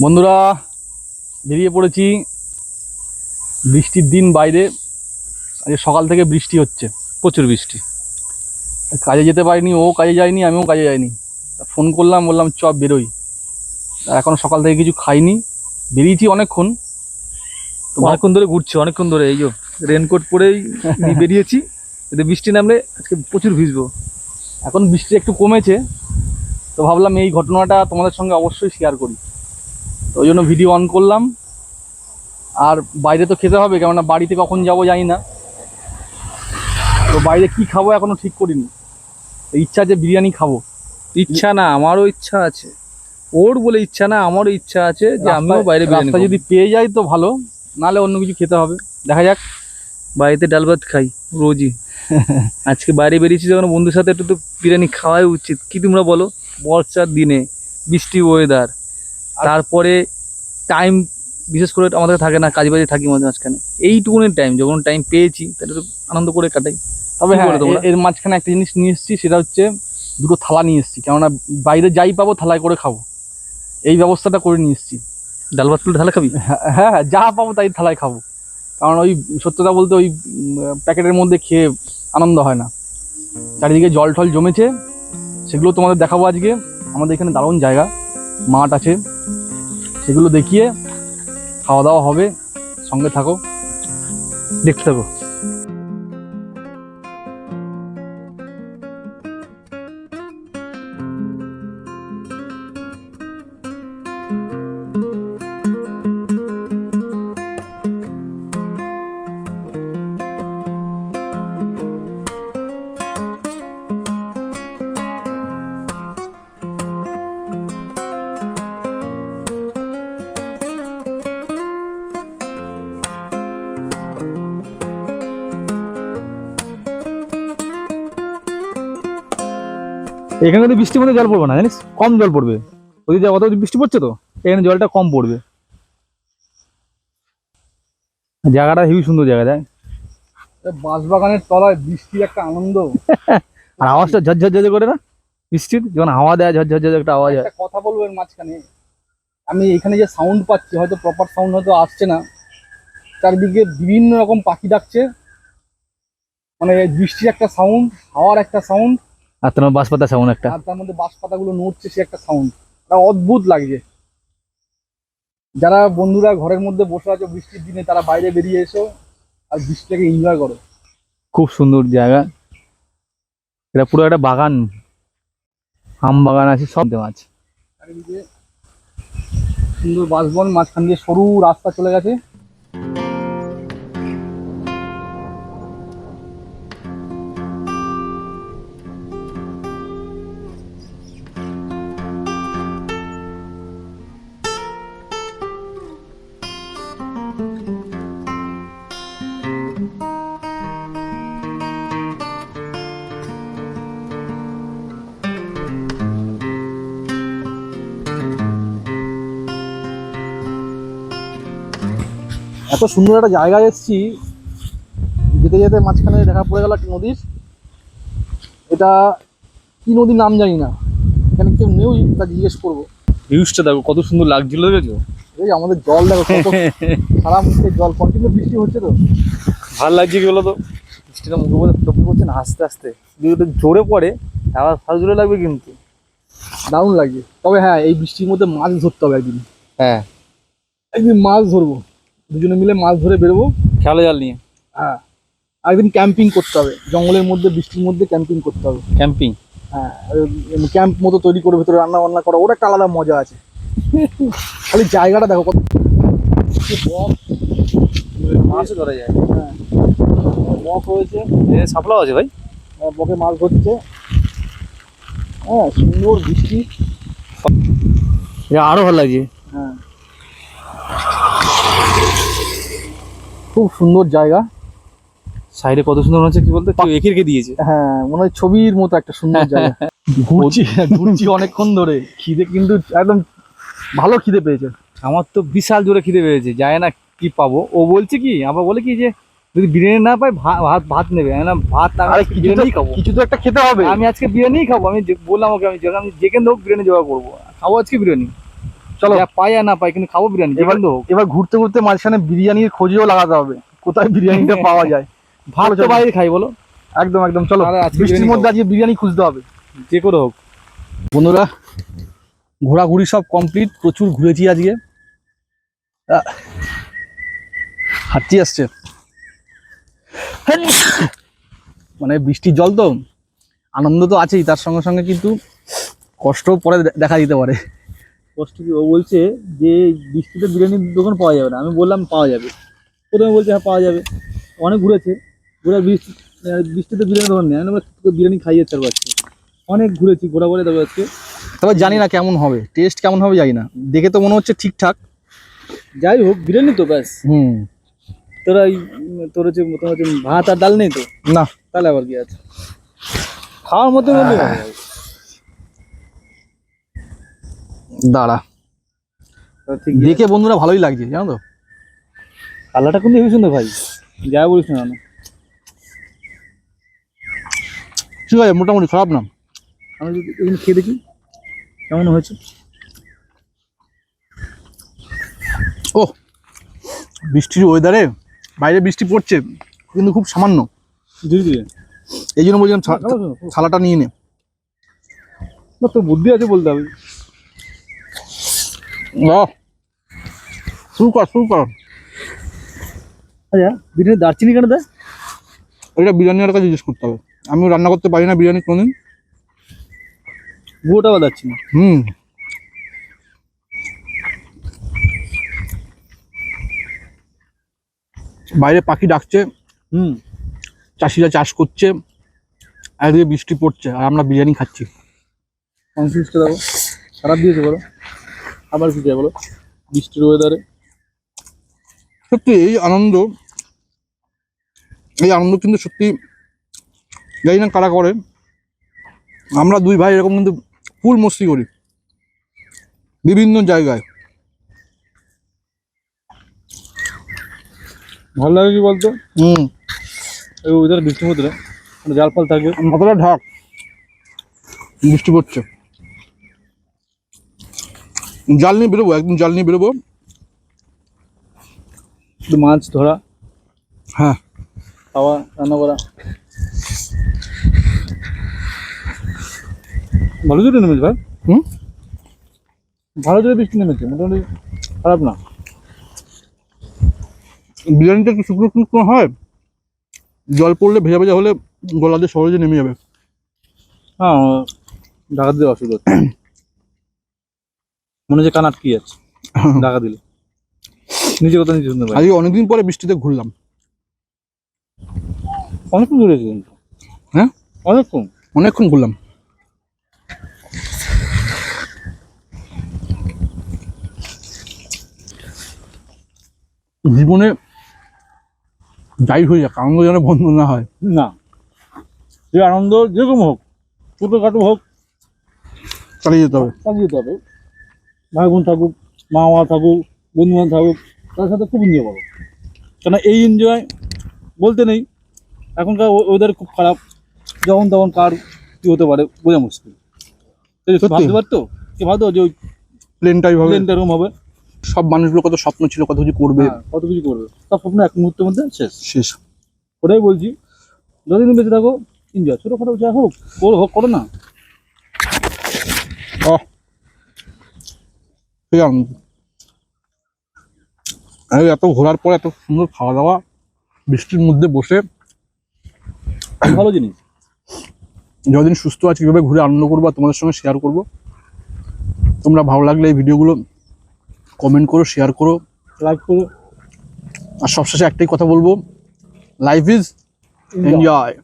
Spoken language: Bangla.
বন্ধুরা বেরিয়ে পড়েছি। বৃষ্টির দিন বাইরে। আজকে সকাল থেকে বৃষ্টি হচ্ছে প্রচুর বৃষ্টি। কাজে যেতে পারিনি ও কাজে যায়নি আমিও কাজে যাইনি। তা ফোন করলাম বললাম চ বেরোই। এখন সকাল থেকে কিছু খাইনি বেরিয়েছি অনেকক্ষণ। অনেকক্ষণ ধরে ঘুরছি অনেকক্ষণ ধরে এই যে রেনকোট পরেই বেরিয়েছি। এতে বৃষ্টি নামলে আজকে প্রচুর ভিজবো। এখন বৃষ্টি একটু কমেছে তো ভাবলাম এই ঘটনাটা তোমাদের সঙ্গে অবশ্যই শেয়ার করি। তো ওই জন্য ভিডিও অন করলাম। আর বাইরে তো খেতে হবে কেননা বাড়িতে কখন যাব জানি না। তো বাইরে কি খাব এখনও ঠিক করিনি। ইচ্ছা যে বিরিয়ানি খাব। ইচ্ছা না আমারও ইচ্ছা আছে। ওর বলে ইচ্ছা না আমারও ইচ্ছা আছে যে আমিও বাইরে বিরিয়ানি যদি পেয়ে যাই তো ভালো নালে অন্য কিছু খেতে হবে। দেখা যাক। বাড়িতে ডাল ভাত খাই রোজই। আজকে বাইরে বেরিয়েছি যখন বন্ধুর সাথে একটু তো বিরিয়ানি খাওয়াই উচিত। কি তোমরা বলো? বর্ষার দিনে বৃষ্টি ওয়েদার তারপরে টাইম বিশেষ করে আমাদের থাকে না কাজ বাজে থাকি মাঝে মাঝখানে। এইটুকুনি টাইম যখন টাইম পেয়েছি তাহলে আনন্দ করে কাটাই। তবে হ্যাঁ এর- মাঝখানে একটা জিনিস নিয়ে এসেছি সেটা হচ্ছে দুটো থালা নিয়ে এসেছি। কেননা বাইরে যাই পাবো থালায় করে খাব। এই ব্যবস্থাটা করে নিয়ে এসেছি। ডাল ভাত তুলে ঢালা খাবি? হ্যাঁ হ্যাঁ যা পাবো তাই থালায় খাব। কারণ ওই সত্যতা বলতে ওই প্যাকেটের মধ্যে খেয়ে আনন্দ হয় না। চারিদিকে জল টল জমেছে। সেগুলো তোমাদের দেখাবো আজকে। আমাদের এখানে দারুণ জায়গা। মাঠ আছে সেগুলো দেখিয়ে খাওয়া দাওয়া হবে সঙ্গে থাকো দেখতে থাকো। এখানে কিন্তু বৃষ্টির মধ্যে জল পড়বে না জানিস? কম জল পড়বে। ওদিকে অত বৃষ্টি পড়ছে তো? এখানে জলটা কম পড়বে। জায়গাটা হেবি সুন্দর জায়গা দেখ। বাঁশবাগানের তলায় বৃষ্টির একটা আনন্দ। আর আওয়াজটা ঝরঝর ঝরঝর করে না? বৃষ্টির? যখন হাওয়া দেয় ঝরঝর ঝরঝর একটা আওয়াজ হয়। কথা বলব এর মাঝখানে। আমি এখানে যে সাউন্ড পাচ্ছি হয়তো প্রপার সাউন্ড হয়তো আসছে না। চারদিকে বিভিন্ন রকম পাখি ডাকছে। মানে বৃষ্টির একটা সাউন্ড হাওয়ার একটা সাউন্ড আর তোমার বাঁশপাতা সাউন্ড একটা। আর তার মধ্যে বাঁশ পাতাগুলো নড়ছে সে একটা সাউন্ড অদ্ভুত লাগছে। যারা বন্ধুরা ঘরের মধ্যে বসে আছো বৃষ্টির দিনে তারা বাইরে বেরিয়ে এসো আর বৃষ্টিটাকে এনজয় করো। খুব সুন্দর জায়গা। এটা পুরো একটা বাগান। আম বাগান আছে সব দেওয়া আছে। চারিদিকে সুন্দর বাসবন মাঝখান দিয়ে সরু রাস্তা চলে গেছে। এত সুন্দর একটা জায়গায় এসেছি যেতে যেতে মাঝখানে দেখা পড়ে গেল একটা নদীর এটা কি নদীর নাম জানি না এখানে কেউ নেই তা জিজ্ঞেস করব। ভিউজটা দেখো কত সুন্দর লাগছিল দেখেছ? এই আমাদের জল দেখো কত সারা মুখে জল কন্টিনিউ বৃষ্টি হচ্ছে তো। ভালো লাগছে কি বলো তো বৃষ্টিটা মুখে বলে টপি পড়ছে না আস্তে আস্তে। যদি ওটা জোরে পড়ে আবার ফাল জোরে লাগবে কিন্তু। দারুণ লাগছে। তবে হ্যাঁ এই বৃষ্টির মধ্যে মাছ ধরতে হবে একদিন। হ্যাঁ। একদিন মাছ ধরবো। দুজনে মিলে মাছ ধরে বেরোবো। খেলা জাল নিয়ে। হ্যাঁ। একদিন ক্যাম্পিং করতে হবে। জঙ্গলের মধ্যে বৃষ্টির মধ্যে ক্যাম্পিং করতে হবে। ক্যাম্পিং? হ্যাঁ ক্যাম্প মতো তৈরি করে ভেতরে রান্না বান্না করা ওটা একটা আলাদা মজা আছে। খালি জায়গাটা দেখো কত কি বক মাছও ধরা যায়। হ্যাঁ। বক রয়েছে সাপলাও আছে ভাই? বকে মাছ ধরছে। হ্যাঁ সুন্দর বৃষ্টি। আরও ভালো লাগছে। খুব সুন্দর জায়গা। সাইডে কত সুন্দর হচ্ছে কি বলতো কেউ এঁকে রেখে দিয়েছে। হ্যাঁ মনে হয় ছবির মতো একটা সুন্দর জায়গা। ঘুরছি ঘুরছি অনেকক্ষণ ধরে। খিদে কিন্তু একদম ভালো খিদে পেয়েছে। আমার তো বিশাল জোরে খিদে পেয়েছে যায় না কি পাবো। ও বলছে কি আবার বলে কি যে যদি বিরিয়ানি না পাই ভাত ভাত নেবে। বললাম, ভাত আমি বিরিয়ানি খাব। কিছু তো একটা খেতে হবে। আমি আজকে বিরিয়ানি খাব। আমি যে- বললাম ওকে আমি যে- আমি যেখানে হোক বিরিয়ানি জোগাড় করব। খাব আজকে বিরিয়ানি। চলো। পাই আর না পাই কিন্তু খাব বিরিয়ানি এবার এবার এবার ঘুরতে ঘুরতে মাঝখানে বিরিয়ানির খোঁজেও লাগাতে হবে কোথায় বিরিয়ানিটা পাওয়া যায়। ভাত তো। বাইরে খাই বলো। একদম একদম চলো। বৃষ্টির মধ্যে আজকে বিরিয়ানি খুঁজতে হবে। যে করে হোক। বন্ধুরা ঘোরাঘুরি সব কমপ্লিট প্রচুর ঘুরেছি আজকে। হাঁচি আসছে। মানে বৃষ্টির জল তো আনন্দ তো আছেই তার সঙ্গে সঙ্গে কিন্তু কষ্ট পরে দেখা দিতে পারে। কষ্ট কি ও বলছে যে বৃষ্টিতে বিরিয়ানির দোকান পাওয়া যাবে না। আমি বললাম পাওয়া যাবে। প্রথমে বলছে হ্যাঁ পাওয়া যাবে। অনেক ঘুরেছে। ঘুরে বৃষ্টি বৃষ্টিতে বিরিয়ানি দোকান নেই। আমি বললাম, বিরিয়ানি খাইয়ে ছাড়বো আজকে। অনেক ঘুরেছি ঘোরা ঘুরে দেবো আজকে। তবে জানি না কেমন হবে। টেস্ট কেমন হবে জানি না। দেখে তো মনে হচ্ছে ঠিকঠাক। যাই হোক বিরিয়ানি তো ব্যাস। হুম। তোরা তোর হচ্ছে তোমার হচ্ছে ভাত আর ডাল নেই তো? না। তাহলে আবার কি আছে? খাওয়ার মতো হলে হবে। দাঁড়া। দেখে বন্ধুরা ভালোই লাগছে জানো তো? কালারটা কিন্তু হেবি সুন্দর ভাই? যা বলিস না ঠিক আছে মোটামুটি খারাপ না আমি যদি খেয়ে দেখি কেমন হয়েছে? ও বৃষ্টির ওয়েদারে বাইরে বৃষ্টি পড়ছে কিন্তু খুব সামান্য। ধীরে ধীরে। এই জন্য বলছিলাম? থালাটা নিয়ে নে। না তোর বুদ্ধি আছে বলতে হবে। শুরু কর আচ্ছা বিরিয়ানি দারচিনি কেন দেয়? এটা বিরিয়ানির কাছে জিজ্ঞেস করতে হবে। আমিও রান্না করতে পারি না বিরিয়ানি কোনোদিন। গুঁড়োটা বা দারচিনি? হুম। বাইরে পাখি ডাকছে হুম। চাষিরা চাষ করছে আর বৃষ্টি পড়ছে আর আমরা বিরিয়ানি খাচ্ছি। খারাপ দিয়েছে বলো। আবার কি চাই বলো বৃষ্টির ওয়েদারে সত্যি এই আনন্দ এই আনন্দ কিন্তু সত্যি জানি না কারা করে। আমরা দুই ভাই এরকম কিন্তু ফুল মস্তি করি বিভিন্ন জায়গায়। ভালো লাগে কি বলতো? হুম। এই ওয়েদারে বৃষ্টির মধ্যে মানে জাল ফাল মাথাটা ঢাক বৃষ্টি পড়ছে। জাল নিয়ে বেরোবো একদম জাল নিয়ে বেরোবো। মাছ ধরা। হ্যাঁ। খাওয়া রান্না করা। ভালো জোরে নেমেছে ভাই? হুম? ভালো জোরে বৃষ্টি নেমেছে মোটামুটি খারাপ না? বিরিয়ানিটা একটু শুকনো শুকনো হয় জল পড়লে ভেজা ভেজা হলে গলাতে সহজে নেমে যাবে। হ্যাঁ ঢাকা দিলে অসুবিধা মনে হচ্ছে কান আটকে যাচ্ছে। ঢাকা দিলে। নিজে কথা নিজে শুনতে পাই আজকে অনেকদিন পরে বৃষ্টিতে ঘুরলাম। অনেকক্ষণ ঘুরেছে কিন্তু হ্যাঁ? অনেকক্ষণ? অনেকক্ষণ ঘুরলাম। জীবনে যাই হয়ে যাক আনন্দ যেন বন্ধ না হয়। না। যে আনন্দ যেরকম হোক ছোটোখাটো হোক চালিয়ে যেতে হবে। চালিয়ে যেতে হবে। ভাই বোন থাকুক মা মা থাকুক বন্ধু বান্ধব থাকুক তার সাথে খুব এনজয় করো। কেন এই এনজয় বলতে নেই এখনকার ওদের খুব খারাপ যখন তখন কার কি হতে পারে বোঝা মুশকিল। ভাবতে পারতো? কি ভাবতো যে ওই প্লেনটাই হবে? প্লেনটা এরকম হবে। সব মানুষগুলো কত স্বপ্ন ছিল কত কিছু করবে। হ্যাঁ, কত কিছু করবে। সব স্বপ্ন এক মুহূর্তের মধ্যে শেষ। শেষ। ওটাই বলছি। যতদিন বেঁচে থাকো এনজয় ছোটোখাটো যা হোক করো হোক করো না। সেই আনন্দ এত ঘোরার পর এত সুন্দর খাওয়া দাওয়া বৃষ্টির মধ্যে বসে। ভালো জিনিস। যতদিন সুস্থ আছি কীভাবে ঘুরে আনন্দ করব আর তোমাদের সঙ্গে শেয়ার করব তোমরা ভালো লাগলে এই ভিডিওগুলো কমেন্ট করো শেয়ার করো। লাইক করো। আর সবশেষে একটাই কথা বলব লাইফ ইজ এনজয়